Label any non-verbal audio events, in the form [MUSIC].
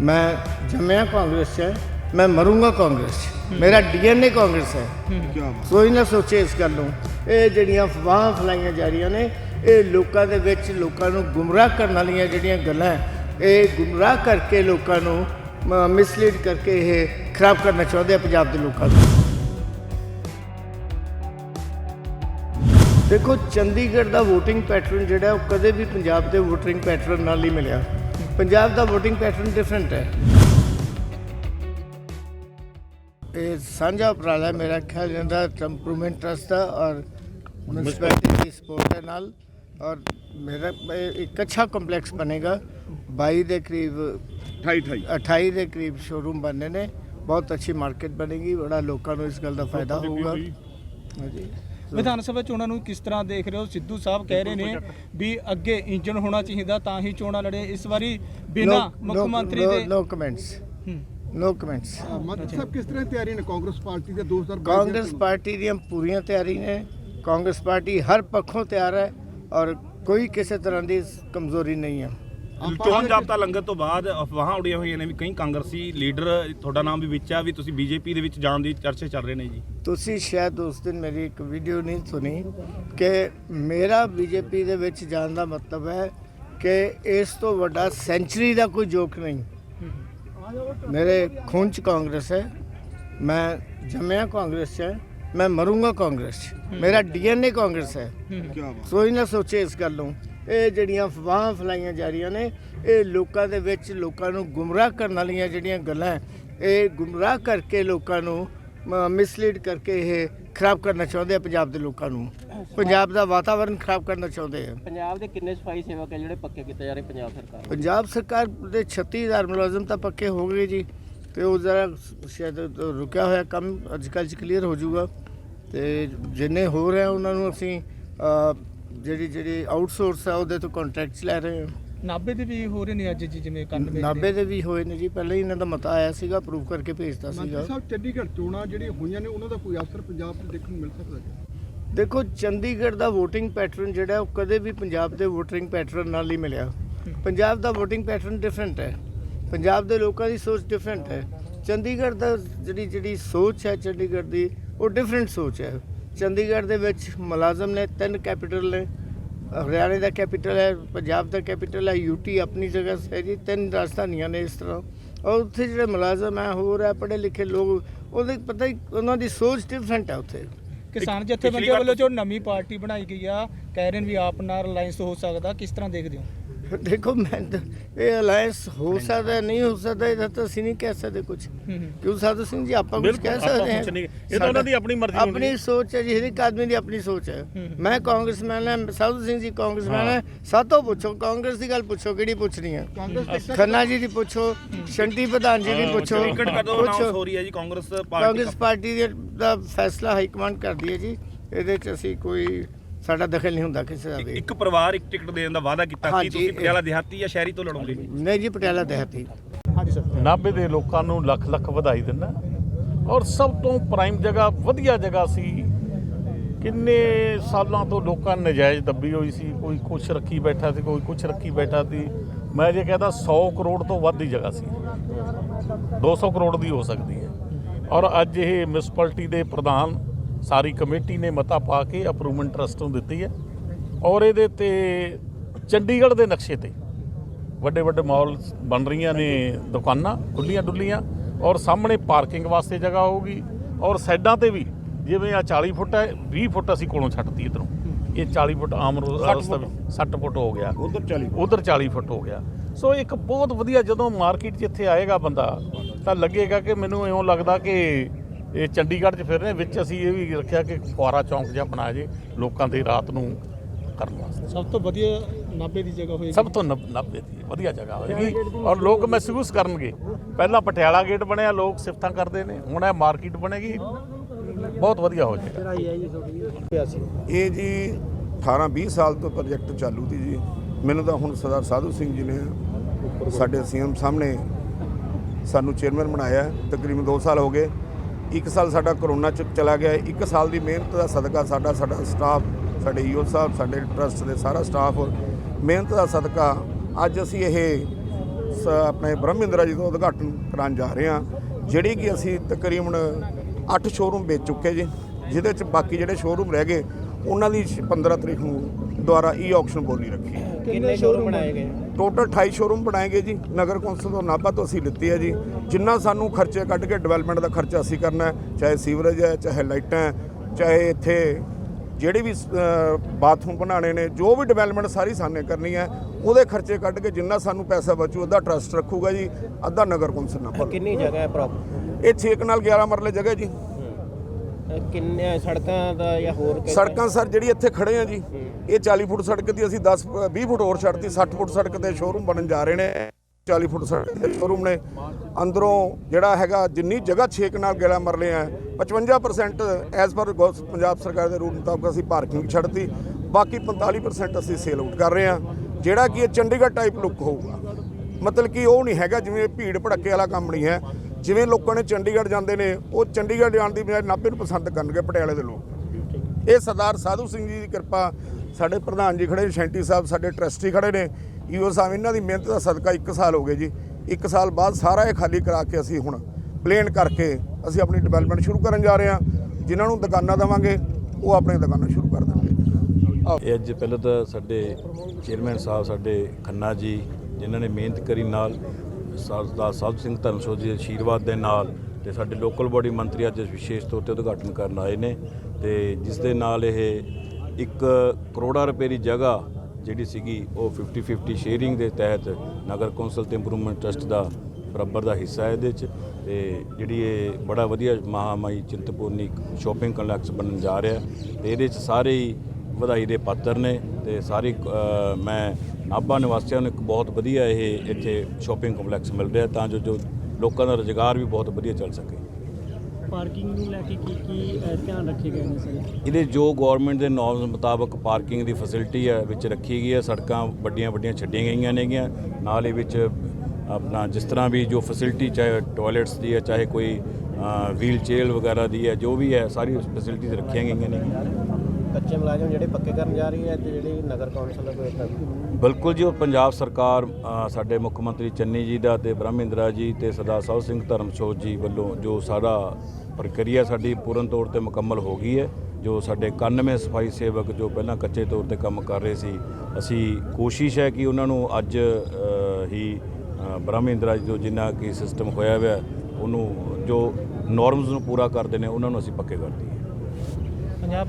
ਮੈਂ ਜੰਮਿਆ ਕਾਂਗਰਸ 'ਚ ਹੈ ਮੈਂ ਮਰੂੰਗਾ ਕਾਂਗਰਸ 'ਚ। ਮੇਰਾ ਡੀਐਨਏ ਕਾਂਗਰਸ ਹੈ। ਕੋਈ ਨਾ ਸੋਚੇ ਇਸ ਗੱਲ ਨੂੰ ਇਹ ਜਿਹੜੀਆਂ ਅਫਵਾਹਾਂ ਫਲਾਈਆਂ ਜਾ ਰਹੀਆਂ ਨੇ ਇਹ ਲੋਕਾਂ ਦੇ ਵਿੱਚ ਲੋਕਾਂ ਨੂੰ ਗੁੰਮਰਾਹ ਕਰਨ ਵਾਲੀਆਂ ਜਿਹੜੀਆਂ ਗੱਲਾਂ ਇਹ ਗੁੰਮਰਾਹ ਕਰਕੇ ਲੋਕਾਂ ਨੂੰ ਮਿਸਲੀਡ ਕਰਕੇ ਇਹ ਖਰਾਬ ਕਰਨਾ ਚਾਹੁੰਦੇ ਆ ਪੰਜਾਬ ਦੇ ਲੋਕਾਂ ਨੂੰ। ਦੇਖੋ ਚੰਡੀਗੜ੍ਹ ਦਾ VOTING ਪੈਟਰਨ ਜਿਹੜਾ ਉਹ ਕਦੇ ਵੀ ਪੰਜਾਬ ਦੇ VOTING ਪੈਟਰਨ ਨਾਲ ਨਹੀਂ ਮਿਲਿਆ। ਪੰਜਾਬ ਦਾ VOTING ਪੈਟਰਨ ਡਿਫਰੈਂਟ ਹੈ। ਇਹ ਸਾਂਝਾ ਉਪਰਾਲਾ ਹੈ ਮੇਰਾ ਖਿਆਲ ਜਾਂਦਾ ਇੰਪਰੂਵਮੈਂਟ ਟਰਸਟ ਦਾ ਔਰ ਮਿਊਨਿਸਪੈਲਿਟੀ ਦੀ ਸਪੋਰਟ ਦੇ ਨਾਲ। ਔਰ ਮੇਰਾ ਇਹ ਇੱਕ ਅੱਛਾ ਕੰਪਲੈਕਸ ਬਣੇਗਾ। 22 ਦੇ ਕਰੀਬ 28 28 28 ਦੇ ਕਰੀਬ ਸ਼ੋਰੂਮ ਬਣਨੇ ਨੇ। ਬਹੁਤ ਅੱਛੀ ਮਾਰਕੀਟ ਬਣੇਗੀ। ਬੜਾ ਲੋਕਾਂ ਨੂੰ ਇਸ ਗੱਲ ਦਾ ਫਾਇਦਾ ਹੋਊਗਾ। ਹਾਂਜੀ। ਵਿਧਾਨ ਸਭਾ ਚੋਣਾਂ ਨੂੰ ਕਿਸ ਤਰ੍ਹਾਂ ਦੇਖ ਰਹੇ ਹੋ? ਸਿੱਧੂ ਸਾਹਿਬ ਕਹਿ ਰਹੇ ਨੇ ਵੀ ਅੱਗੇ ਇੰਜਨ ਹੋਣਾ ਚਾਹੀਦਾ ਤਾਂ ਹੀ ਚੋਣਾਂ ਲੜੇ। ਇਸ ਵਾਰੀ ਬਿਨਾ ਮੁੱਖ ਮੰਤਰੀ ਦੇ ਨੋ ਕਮੈਂਟਸ। No comments. ਮੰਤਰੀ ਸਾਹਿਬ ਕਿਸ ਤਰ੍ਹਾਂ ਤਿਆਰੀ ਨੇ ਕਾਂਗਰਸ ਪਾਰਟੀ ਦੇ? 2022 ਕਾਂਗਰਸ ਪਾਰਟੀ ਦੀਆਂ ਪੂਰੀਆਂ ਤਿਆਰੀ ਨੇ। ਕਾਂਗਰਸ ਪਾਰਟੀ ਹਰ ਪੱਖੋਂ ਤਿਆਰ ਹੈ ਔਰ ਕੋਈ ਕਿਸੇ ਤਰ੍ਹਾਂ ਦੀ ਕਮਜ਼ੋਰੀ ਨਹੀਂ ਹੈ। ਚੋਣ ਜਾਬਤਾ ਲੰਘਣ ਤੋਂ ਬਾਅਦ ਅਫਵਾਹਾਂ ਉੜੀਆਂ ਹੋਈਆਂ ਨੇ ਵੀ ਕਈ ਕਾਂਗਰਸੀ ਲੀਡਰ ਤੁਹਾਡਾ ਨਾਮ ਵੀ ਵਿੱਚ ਆ ਵੀ ਤੁਸੀਂ ਬੀਜੇਪੀ ਦੇ ਵਿੱਚ ਜਾਣ ਦੀ ਚਰਚੇ ਚੱਲ ਰਹੇ ਨੇ ਜੀ। ਤੁਸੀਂ ਸ਼ਾਇਦ ਉਸ ਦਿਨ ਮੇਰੀ ਇੱਕ ਵੀਡੀਓ ਨਹੀਂ ਸੁਣੀ ਕਿ ਮੇਰਾ ਬੀਜੇਪੀ ਦੇ ਵਿੱਚ ਜਾਣ ਦਾ ਮਤਲਬ ਹੈ ਕਿ ਇਸ ਤੋਂ ਵੱਡਾ ਸੈਂਚਰੀ ਦਾ ਕੋਈ ਜੋਕ ਨਹੀਂ। ਮੇਰੇ ਖੂਨ ਚ ਕਾਂਗਰਸ ਹੈ ਮੈਂ ਜੰਮਿਆ ਕਾਂਗਰਸ 'ਚ ਹੈ ਮੈਂ ਮਰੂੰਗਾ ਕਾਂਗਰਸ 'ਚ ਮੇਰਾ ਡੀਐਨਏ ਕਾਂਗਰਸ ਹੈ। ਕੀ ਬਾਤ ਕੋਈ ਨਾ ਸੋਚੇ ਇਸ ਗੱਲ ਨੂੰ। ਇਹ ਜਿਹੜੀਆਂ ਅਫਵਾਹਾਂ ਫਲਾਈਆਂ ਜਾ ਰਹੀਆਂ ਨੇ ਇਹ ਲੋਕਾਂ ਦੇ ਵਿੱਚ ਲੋਕਾਂ ਨੂੰ ਗੁੰਮਰਾਹ ਕਰਨ ਵਾਲੀਆਂ ਜਿਹੜੀਆਂ ਗੱਲਾਂ ਇਹ ਗੁੰਮਰਾਹ ਕਰਕੇ ਲੋਕਾਂ ਨੂੰ ਮਿਸਲੀਡ ਕਰਕੇ ਇਹ ਖਰਾਬ ਕਰਨਾ ਚਾਹੁੰਦੇ ਆ ਪੰਜਾਬ ਦੇ ਲੋਕਾਂ ਨੂੰ ਪੰਜਾਬ ਦਾ ਵਾਤਾਵਰਣ ਖਰਾਬ ਕਰਨਾ ਚਾਹੁੰਦੇ ਆ ਪੰਜਾਬ ਦੇ ਕਿੰਨੇ ਸਫ਼ਾਈ ਸੇਵਕ ਹੈ ਜਿਹੜੇ ਪੱਕੇ ਕੀਤੇ ਜਾ ਰਹੇ ਪੰਜਾਬ ਸਰਕਾਰ? ਪੰਜਾਬ ਸਰਕਾਰ ਦੇ 36000 ਮੁਲਾਜ਼ਮ ਤਾਂ ਪੱਕੇ ਹੋ ਗਏ ਜੀ ਤੇ ਉਹ ਜ਼ਰਾ ਸ਼ਾਇਦ ਰੁਕਿਆ ਹੋਇਆ ਕੰਮ ਅੱਜ ਕੱਲ੍ਹ ਚ ਕਲੀਅਰ ਹੋ ਜਾਊਗਾ ਤੇ ਜਿੰਨੇ ਹੋ ਰਹੇ ਆ ਉਹਨਾਂ ਨੂੰ ਅਸੀਂ ਜਿਹੜੀ ਜਿਹੜੀ ਆਊਟਸੋਰਸ ਆ ਉਹਦੇ ਤੋਂ ਕੰਟਰੈਕਟਸ ਲੈ ਰਹੇ ਹਾਂ। ਨਾਭੇ ਦੇ ਵੀ ਹੋ ਰਹੇ ਨੇ ਅੱਜ ਜੀ ਜਿਵੇਂ ਕੰਨ ਵੇਚਦੇ ਨਾਭੇ ਦੇ ਵੀ ਹੋਏ ਨੇ ਜੀ ਪਹਿਲਾਂ ਹੀ ਇਹਨਾਂ ਦਾ ਮਤਾ ਆਇਆ ਸੀਗਾ ਅਪਰੂਵ ਕਰਕੇ ਭੇਜਤਾ ਸੀਗਾ। ਮੰਤਰੀ ਸਾਹਿਬ ਚੰਡੀਗੜ੍ਹ ਚੋਣਾਂ ਜਿਹੜੀਆਂ ਹੋਈਆਂ ਨੇ ਉਹਨਾਂ ਦਾ ਕੋਈ ਅਸਰ ਪੰਜਾਬ ਤੇ ਦੇਖਣ ਨੂੰ ਮਿਲ ਸਕਦਾ ਹੈ ਦੇਖੋ ਚੰਡੀਗੜ੍ਹ ਦਾ VOTING ਪੈਟਰਨ ਜਿਹੜਾ ਉਹ ਕਦੇ ਵੀ ਪੰਜਾਬ ਦੇ VOTING ਪੈਟਰਨ ਨਾਲ ਨਹੀਂ ਮਿਲਿਆ। ਪੰਜਾਬ ਦਾ VOTING ਪੈਟਰਨ ਡਿਫਰੈਂਟ ਹੈ। ਪੰਜਾਬ ਦੇ ਲੋਕਾਂ ਦੀ ਸੋਚ ਡਿਫਰੈਂਟ ਹੈ। ਚੰਡੀਗੜ੍ਹ ਦਾ ਜਿਹੜੀ ਜਿਹੜੀ ਸੋਚ ਹੈ ਚੰਡੀਗੜ੍ਹ ਦੀ ਉਹ ਡਿਫਰੈਂਟ ਸੋਚ ਹੈ। ਚੰਡੀਗੜ੍ਹ ਦੇ ਵਿੱਚ ਮੁਲਾਜ਼ਮ ਨੇ ਤਿੰਨ ਕੈਪੀਟਲ ਨੇ ਹਰਿਆਣੇ ਦਾ ਕੈਪੀਟਲ ਹੈ ਪੰਜਾਬ ਦਾ ਕੈਪੀਟਲ ਹੈ ਯੂਟੀ ਆਪਣੀ ਜਗ੍ਹਾ ਹੈ ਜੀ ਤਿੰਨ ਰਾਜਧਾਨੀਆਂ ਨੇ ਇਸ ਤਰ੍ਹਾਂ। ਔਰ ਉੱਥੇ ਜਿਹੜੇ ਮੁਲਾਜ਼ਮ ਹੈ ਹੋਰ ਹੈ ਪੜ੍ਹੇ ਲਿਖੇ ਲੋਕ ਉਹਦੇ ਪਤਾ ਹੀ ਉਹਨਾਂ ਦੀ ਸੋਚ ਡਿਫਰੈਂਟ ਹੈ ਉੱਥੇ। ਕਿਸਾਨ ਜਥੇਬੰਦੀਆਂ ਵੱਲੋਂ ਜੋ ਨਵੀਂ ਪਾਰਟੀ ਬਣਾਈ ਗਈ ਆ ਕਹਿ ਰਹੇ ਨੇ ਵੀ ਆਪ ਨਾਲ ਅਲਾਈਅੰਸ ਹੋ ਸਕਦਾ ਕਿਸ ਤਰ੍ਹਾਂ ਦੇਖਦੇ ਹੋ? [LAUGHS] ਦੇਖੋ ਮੈਂ ਤਾਂ- ਇਹ ਅਲਾਈਅੰਸ ਹੋ ਸਕਦਾ ਹੈ, ਨਹੀਂ ਹੋ ਸਕਦਾ ਇਹਦਾ ਤਾਂ ਅਸੀਂ ਨਹੀਂ ਕਹਿ ਸਕਦੇ ਕੁਝ ਕਿਉਂ ਸਾਧੂ ਸਿੰਘ ਜੀ ਆਪਾਂ ਕੁਝ ਕਹਿ ਸਕਦੇ ਹਾਂ। ਇਹ ਤਾਂ ਉਹਨਾਂ ਦੀ ਆਪਣੀ ਮਰਜ਼ੀ ਹੁੰਦੀ ਆਪਣੀ। ਸੋਚ ਹੈ ਜੀ ਹਰ ਇੱਕ ਆਦਮੀ ਦੀ ਆਪਣੀ ਸੋਚ ਹੈ। ਮੈਂ ਕਾਂਗਰਸਮੈਨ ਹਾਂ ਸਾਧੂ ਸਿੰਘ ਜੀ ਕਾਂਗਰਸਮੈਨ ਹੈ। ਸਾਤੋਂ ਪੁੱਛੋ ਕਾਂਗਰਸ ਦੀ ਗੱਲ ਪੁੱਛੋ ਕਿਹੜੀ ਪੁੱਛਣੀ ਹੈ? ਖੰਨਾ ਜੀ ਦੀ ਪੁੱਛੋ ਸ਼ੰਟੀ ਪ੍ਰਧਾਨ ਜੀ ਦੀ ਪੁੱਛੋ ਟਿਕਟ ਕਦੋਂ ਅਨਾਉਂਸ ਹੋ ਰਹੀ ਹੈ ਜੀ ਕਾਂਗਰਸ ਪਾਰਟੀ ਕਾਂਗਰਸ ਪਾਰਟੀ ਦੇ- ਦਾ ਫੈਸਲਾ ਹਾਈ ਕਮਾਂਡ ਕਰਦੀ ਹੈ ਜੀ ਇਹਦੇ ਚ ਅਸੀਂ ਕੋਈ ਸਾਡਾ ਦਖਲ ਨਹੀਂ ਹੁੰਦਾ ਕਿਸੇ ਦਾ ਵੀ। ਇੱਕ ਪਰਿਵਾਰ ਇੱਕ ਟਿਕਟ ਦੇਣ ਦਾ ਵਾਅਦਾ ਕੀਤਾ ਹਾਂਜੀ, ਕਿ ਤੁਸੀਂ ਇਹ- ਪਟਿਆਲਾ ਦਿਹਾਤੀ ਜਾਂ ਸ਼ਹਿਰੀ ਤੋਂ ਲੜੋਗੇ? ਨਹੀਂ ਜੀ ਪਟਿਆਲਾ ਦੇਹਤੀ। ਹਾਂਜੀ ਸਰ। ਨਾਭੇ ਦੇ ਲੋਕਾਂ ਨੂੰ ਲੱਖ ਲੱਖ ਵਧਾਈ ਦਿੰਦਾ ਔਰ ਸਭ ਤੋਂ ਪ੍ਰਾਈਮ ਜਗ੍ਹਾ ਵਧੀਆ ਜਗ੍ਹਾ ਸੀ। ਕਿੰਨੇ ਸਾਲਾਂ ਤੋਂ ਲੋਕਾਂ ਨੇ ਨਜਾਇਜ਼ ਦੱਬੀ ਹੋਈ ਸੀ। ਕੋਈ ਕੁਛ ਰੱਖੀ ਬੈਠਾ ਸੀ ਕੋਈ ਕੁਛ ਰੱਖੀ ਬੈਠਾ ਸੀ। ਮੈਂ ਜੇ ਕਹਿੰਦਾ 100 ਕਰੋੜ ਤੋਂ ਵੱਧ ਦੀ ਜਗ੍ਹਾ ਸੀ। 200 ਕਰੋੜ ਦੀ ਹੋ ਸਕਦੀ ਹੈ। ਔਰ ਅੱਜ ਇਹ ਮਿਊਨਿਸਪੈਲਿਟੀ ਦੇ ਪ੍ਰਧਾਨ ਸਾਰੀ ਕਮੇਟੀ ਨੇ ਮਤਾ ਪਾ ਕੇ ਅਪਰੂਵਮੈਂਟ ਟਰਸਟ ਨੂੰ ਦਿੱਤੀ ਹੈ। ਔਰ ਇਹਦੇ ਤੇ ਚੰਡੀਗੜ੍ਹ ਦੇ ਨਕਸ਼ੇ ਤੇ ਵੱਡੇ ਵੱਡੇ ਮਾਲ ਬਣ ਰਹੀਆਂ ਨੇ ਦੁਕਾਨਾਂ ਖੁੱਲੀਆਂ ਡੁੱਲੀਆਂ ਔਰ ਸਾਹਮਣੇ ਪਾਰਕਿੰਗ ਵਾਸਤੇ ਜਗ੍ਹਾ ਹੋਊਗੀ ਔਰ ਸਾਈਡਾਂ ਤੇ ਵੀ ਜਿਵੇਂ ਆ 40 ਫੁੱਟ ਹੈ 20 ਫੁੱਟ ਅਸੀਂ ਕੋਲੋਂ ਛੱਡਤੀ ਇਧਰੋਂ। ਇਹ 40 ਫੁੱਟ ਆਮ ਰਸਤਾ ਵੀ 60 ਫੁੱਟ ਹੋ ਗਿਆ। ਉਧਰ 40 ਉਧਰ 40 ਫੁੱਟ ਹੋ ਗਿਆ। ਸੋ ਇੱਕ ਬਹੁਤ ਵਧੀਆ ਜਦੋਂ ਮਾਰਕੀਟ ਇੱਥੇ ਆਏਗਾ ਬੰਦਾ ਤਾਂ ਲੱਗੇਗਾ ਕਿ ਮੈਨੂੰ ਇਉਂ ਲੱਗਦਾ ਕਿ ਇਹ ਚੰਡੀਗੜ੍ਹ 'ਚ ਫਿਰ ਰਹੇ ਵਿੱਚ ਅਸੀਂ ਇਹ ਵੀ ਰੱਖਿਆ ਕਿ ਫੁਆਰਾ ਚੌਂਕ ਜਿਹਾ ਬਣਾਇਆ ਜੇ ਲੋਕਾਂ ਦੇ ਰਾਤ ਨੂੰ ਕਰਨ ਵਾਸਤੇ। ਸਭ ਤੋਂ ਵਧੀਆ ਨਾਭੇ ਦੀ ਜਗ੍ਹਾ ਹੋਏਗੀ। ਸਭ ਤੋਂ 90 ਦੀ ਵਧੀਆ ਜਗ੍ਹਾ ਹੋਏਗੀ। ਔਰ ਲੋਕ ਮਹਿਸੂਸ ਕਰਨਗੇ। ਪਹਿਲਾਂ ਪਟਿਆਲਾ ਗੇਟ ਬਣਿਆ ਲੋਕ ਸਿਫਤਾਂ ਕਰਦੇ ਨੇ। ਹੁਣ ਇਹ ਮਾਰਕੀਟ ਬਣੇਗੀ। ਬਹੁਤ ਵਧੀਆ ਹੋ ਜਾਏਗਾ। ਇਹ ਜੀ 18 20 ਸਾਲ ਤੋਂ ਪ੍ਰੋਜੈਕਟ ਚਾਲੂ ਸੀ ਜੀ। ਮੈਨੂੰ ਤਾਂ ਹੁਣ ਸਰਦਾਰ ਸਾਧੂ ਸਿੰਘ ਜੀ ਨੇ ਸਾਡੇ ਸੀਐਮ ਸਾਹਮਣੇ ਸਾਨੂੰ ਚੇਅਰਮੈਨ ਬਣਾਇਆ। ਹੈ। ਤਕਰੀਬਨ 2 ਸਾਲ ਹੋ ਗਏ। ਇੱਕ ਸਾਲ ਸਾਡਾ ਕਰੋਨਾ ਚ ਚਲਾ ਗਿਆ, ਇੱਕ ਸਾਲ ਦੀ ਮਿਹਨਤ ਦਾ ਸਦਕਾ ਸਾਡਾ ਸਾਡਾ ਸਟਾਫ ਸਾਡੇ ਈਓ ਸਾਹਿਬ, ਸਾਡੇ ਟਰਸਟ ਦੇ ਸਾਰਾ ਸਟਾਫ ਮਿਹਨਤ ਦਾ ਸਦਕਾ ਅੱਜ ਅਸੀਂ ਇਹ ਸ- ਆਪਣੇ ਬ੍ਰਹਮਿੰਦਰਾ ਜੀ ਦਾ ਉਦਘਾਟਨ ਕਰਾਉਣ ਜਾ ਰਹੇ ਹਾਂ, ਜਿਹੜੀ ਕਿ ਅਸੀਂ ਤਕਰੀਬਨ 8 ਸ਼ੋਰੂਮ ਵੇਚ ਚੁੱਕੇ ਜੀ, ਜਿਹਦੇ ਚ ਬਾਕੀ ਜਿਹੜੇ ਸ਼ੋਰੂਮ ਰਹਿ ਗਏ, ਉਹਨਾਂ ਦੀ 15 ਤਰੀਕ ਨੂੰ ਦੁਆਰਾ ਈ ਆਕਸ਼ਨ ਬੋਲੀ ਰੱਖੀ ਹੈ। ਕਿੰਨੇ ਸ਼ੋਰੂਮ ਬਣਾਏ ਗਏ? ਟੋਟਲ 28 ਸ਼ੋਰੂਮ ਬਣਾਏਗੇ ਜੀ। ਨਗਰ ਕੌਂਸਲ ਤੋਂ ਨਾਭਾ ਤੋਂ ਅਸੀਂ ਲਿੱਤੀ ਹੈ ਜੀ। ਜਿੰਨਾ ਸਾਨੂੰ ਖਰਚੇ ਕੱਢ ਕੇ ਡਿਵੈਲਪਮੈਂਟ ਦਾ ਖਰਚਾ ਅਸੀਂ ਕਰਨਾ ਹੈ ਚਾਹੇ ਸੀਵਰੇਜ ਹੈ ਚਾਹੇ ਲਾਈਟਾਂ ਹੈ, ਚਾਹੇ ਇੱਥੇ ਜਿਹੜੇ ਵੀ ਬਾਥਰੂਮ ਬਣਾਉਣੇ ਨੇ ਜੋ ਵੀ ਡਿਵੈਲਪਮੈਂਟ ਸਾਰੀ ਸਾਨੇ ਕਰਨੀ ਹੈ ਉਹਦੇ ਖਰਚੇ ਕੱਢ ਕੇ ਜਿੰਨਾ ਸਾਨੂੰ ਪੈਸਾ ਬਚੂ ਅੱਧਾ ਟਰਸਟ ਰੱਖੂਗਾ ਜੀ ਅੱਧਾ ਨਗਰ ਕੌਂਸਲ ਨਾਲ। ਕਿੰਨੀ ਜਗ੍ਹਾ ਹੈ ਪ੍ਰੋਪਰ ਇਹ 6 ਕਨਾਲ 11 ਮਰਲੇ ਜਗ੍ਹਾ ਜੀ। ਕਿੰਨੇ ਸੜਕਾਂ ਦਾ ਜਾਂ ਹੋਰ ਸੜਕਾਂ ਸਰ ਜਿਹੜੀ ਇੱਥੇ ਖੜੇ ਆ ਜੀ ਇਹ 40 ਫੁੱਟ ਸੜਕ ਦੀ ਅਸੀਂ 10 ਅ, 20 ਫੁੱਟ ਹੋਰ ਛੱਡਤੀ 60 ਫੁੱਟ ਸੜਕ ਤੇ ਸ਼ੋਰੂਮ ਬਣਨ ਜਾ ਰਹੇ ਨੇ। 40 ਫੁੱਟ ਸੜਕ ਤੇ ਸ਼ੋਰੂਮ ਨੇ। ਅੰਦਰੋਂ ਜਿਹੜਾ ਹੈਗਾ ਜਿੰਨੀ ਜਗ੍ਹਾ 6 ਕਨਾਲ ਗੇੜਾ ਮਰਲੇ ਆ 55% ਐਜ਼ ਪਰ ਪੰਜਾਬ ਸਰਕਾਰ ਦੇ ਰੂਲ ਮੁਤਾਬਕ ਅਸੀਂ ਪਾਰਕਿੰਗ ਛੱਡਤੀ। ਬਾਕੀ 45% ਅਸੀਂ ਸੇਲ ਆਊਟ ਕਰ ਰਹੇ ਆ। ਜਿਹੜਾ ਕਿ ਇਹ ਚੰਡੀਗੜ੍ਹ ਟਾਈਪ ਲੁੱਕ ਹੋਊਗਾ। ਮਤਲਬ ਕਿ ਉਹ ਨਹੀਂ ਹੈਗਾ ਜਿਵੇਂ ਭੀੜ ਭੜੱਕੇ ਵਾਲਾ ਕੰਮ ਨਹੀਂ ਹੈ। ਜਿਵੇਂ ਲੋਕਾਂ ਨੇ ਚੰਡੀਗੜ੍ਹ ਜਾਂਦੇ ਨੇ, ਉਹ ਚੰਡੀਗੜ੍ਹ ਜਾਣ ਦੀ ਬਜਾਏ ਨਾਭੇ ਨੂੰ ਪਸੰਦ ਕਰਨਗੇ ਪਟਿਆਲੇ ਦੇ ਲੋਕ। ਇਹ ਸਰਦਾਰ ਸਾਧੂ ਸਿੰਘ ਜੀ ਦੀ ਕਿਰਪਾ, ਸਾਡੇ ਪ੍ਰਧਾਨ ਜੀ ਖੜੇ ਸ਼ੈਂਟੀ ਸਾਹਿਬ ਸਾਡੇ ਟਰਸਟੀ ਖੜੇ ਨੇ, ਈਓ ਸਾਹਿਬ ਇਹਨਾਂ ਦੀ ਮਿਹਨਤ ਦਾ ਸਦਕਾ 1 ਸਾਲ ਹੋ ਗਏ ਜੀ। 1 ਸਾਲ ਬਾਅਦ ਸਾਰਾ ਇਹ ਖਾਲੀ ਕਰਾ ਕੇ ਅਸੀਂ ਹੁਣ ਪਲੇਨ ਕਰਕੇ ਅਸੀਂ ਆਪਣੀ ਡਿਵੈਲਪਮੈਂਟ ਸ਼ੁਰੂ ਕਰਨ ਜਾ ਰਹੇ ਹਾਂ। ਜਿਨ੍ਹਾਂ ਨੂੰ ਦੁਕਾਨਾਂ ਦੇਵਾਂਗੇ, ਉਹ ਆਪਣੀਆਂ ਦੁਕਾਨਾਂ ਸ਼ੁਰੂ ਕਰ ਦੇਣਗੇ ਇਹ ਅੱਜ ਪਹਿਲਾਂ ਤਾਂ ਸਾਡੇ ਚੇਅਰਮੈਨ ਸਾਹਿਬ, ਸਾਡੇ ਖੰਨਾ ਜੀ, ਜਿਨ੍ਹਾਂ ਨੇ ਮਿਹਨਤ ਕਰੀ ਨਾਲ ਸਰਦਾਰ ਸਾਹਿਬ ਸਿੰਘ ਧਰਮਸੋਤ ਜੀ ਦੇ ਆਸ਼ੀਰਵਾਦ ਦੇ ਨਾਲ ਤੇ ਸਾਡੇ ਲੋਕਲ ਬੋਡੀ ਮੰਤਰੀ ਅੱਜ ਵਿਸ਼ੇਸ਼ ਤੌਰ ਤੇ ਉਦਘਾਟਨ ਕਰਨ ਆਏ ਨੇ ਤੇ ਜਿਸ ਦੇ ਨਾਲ ਇਹ 1 ਕਰੋੜਾ ਰੁਪਏ ਦੀ ਜਗ੍ਹਾ ਜਿਹੜੀ ਸੀਗੀ ਉਹ 50 50 ਸ਼ੇਅਰਿੰਗ ਦੇ ਤਹਿਤ ਨਗਰ ਕੌਂਸਲ ਤੇ ਇੰਪਰੂਵਮੈਂਟ ਟਰਸਟ ਦਾ ਬਰਾਬਰ ਦਾ ਹਿੱਸਾ ਹੈ ਇਹਦੇ 'ਚ ਤੇ ਜਿਹੜੀ ਇਹ ਬੜਾ ਵਧੀਆ ਮਹਾਮਾਈ ਚਿੰਤਪੂਰਨੀ ਸ਼ਾਪਿੰਗ ਕੰਪਲੈਕਸ ਬਣਨ ਜਾ ਰਿਹਾ ਤੇ ਇਹਦੇ 'ਚ ਸਾਰੇ ਹੀ ਵਧਾਈ ਦੇ ਪਾਤਰ ਨੇ ਤੇ ਸਾਰੀ ਮੈਂ ਨਾਭਾ ਨਿਵਾਸੀਆਂ ਨੂੰ ਇੱਕ ਬਹੁਤ ਵਧੀਆ ਇਹ ਇੱਥੇ ਸ਼ਾਪਿੰਗ ਕੰਪਲੈਕਸ ਮਿਲ ਰਿਹਾ ਤਾਂ ਜੋ ਜੋ ਲੋਕਾਂ ਦਾ ਰੁਜ਼ਗਾਰ ਵੀ ਬਹੁਤ ਵਧੀਆ ਚੱਲ ਸਕੇ। ਪਾਰਕਿੰਗ ਨੂੰ ਲੈ ਕੇ ਕੀ ਕੀ ਧਿਆਨ ਰੱਖੇ ਗਏ ਨੇ ਸਰ? ਇਹਦੇ ਜੋ ਗਵਰਨਮੈਂਟ ਦੇ ਨੋਰਮਸ ਮੁਤਾਬਕ ਪਾਰਕਿੰਗ ਦੀ ਫੈਸਿਲਿਟੀ ਹੈ ਵਿੱਚ ਰੱਖੀ ਗਈ ਹੈ ਸੜਕਾਂ ਵੱਡੀਆਂ ਵੱਡੀਆਂ ਛੱਡੀਆਂ ਗਈਆਂ ਨੇਗੀਆਂ ਨਾਲ ਹੀ ਵਿੱਚ ਆਪਣਾ ਜਿਸ ਤਰ੍ਹਾਂ ਵੀ ਜੋ ਫੈਸਿਲਿਟੀ ਚਾਹੇ ਟਾਇਲਟਸ ਦੀ ਹੈ ਚਾਹੇ ਕੋਈ ਵੀਲ ਚੇਅਰ ਵਗੈਰਾ ਦੀ ਹੈ ਜੋ ਵੀ ਹੈ ਸਾਰੀ ਫੈਸਿਲਿਟੀਜ਼ ਰੱਖੀਆਂ ਗਈਆਂ ਨੇ। ਕੱਚੇ ਮੁਲਾਜ਼ਮ ਜਿਹੜੇ ਪੱਕੇ ਕਰਨ ਜਾ ਰਹੀ ਹੈ ਤੇ ਜਿਹੜੀ ਨਗਰ ਕੌਂਸਲ ਦਾ ਕੋਈ ਏਦਾਂ ਬਿਲਕੁਲ ਜੀ ਉਹ ਪੰਜਾਬ ਸਰਕਾਰ ਅ, ਸਾਡੇ ਮੁੱਖ ਮੰਤਰੀ ਚੰਨੀ ਜੀ ਦਾ ਤੇ ਬ੍ਰਹਮਿੰਦਰਾ ਜੀ ਤੇ ਸਰਦਾਰ ਸਾਹਿਬ ਸਿੰਘ ਧਰਮਸੋਤ ਜੀ ਵੱਲੋਂ ਜੋ ਸਾਡਾ ਪ੍ਰਕਿਰਿਆ ਸਾਡੀ ਪੂਰਨ ਤੌਰ ਤੇ ਮੁਕੰਮਲ ਹੋ ਗਈ ਹੈ ਜੋ ਸਾਡੇ 91 ਸਫ਼ਾਈ ਸੇਵਕ ਜੋ ਪਹਿਲਾਂ ਕੱਚੇ ਤੌਰ ਤੇ ਕੰਮ ਕਰ ਰਹੇ ਸੀ ਅਸੀਂ ਕੋਸ਼ਿਸ਼ ਹੈ ਕਿ ਉਹਨਾਂ ਨੂੰ ਅੱਜ ਅ, ਹੀ ਅ, ਬ੍ਰਹਮਿੰਦਰਾ ਜੀ ਜੋ ਜਿੰਨਾ ਕੀ ਸਿਸਟਮ ਹੋਇਆ ਹੋਇਆ ਹੈ, ਉਹਨੂੰ ਜੋ ਨਾਰਮਸ ਨੂੰ ਪੂਰਾ ਕਰਦੇ ਨੇ ਉਹਨਾਂ ਨੂੰ ਅਸੀਂ ਪੱਕੇ ਕਰ ਦਈਏ। ਪੰਜਾਬ ਪੰਜਾਬ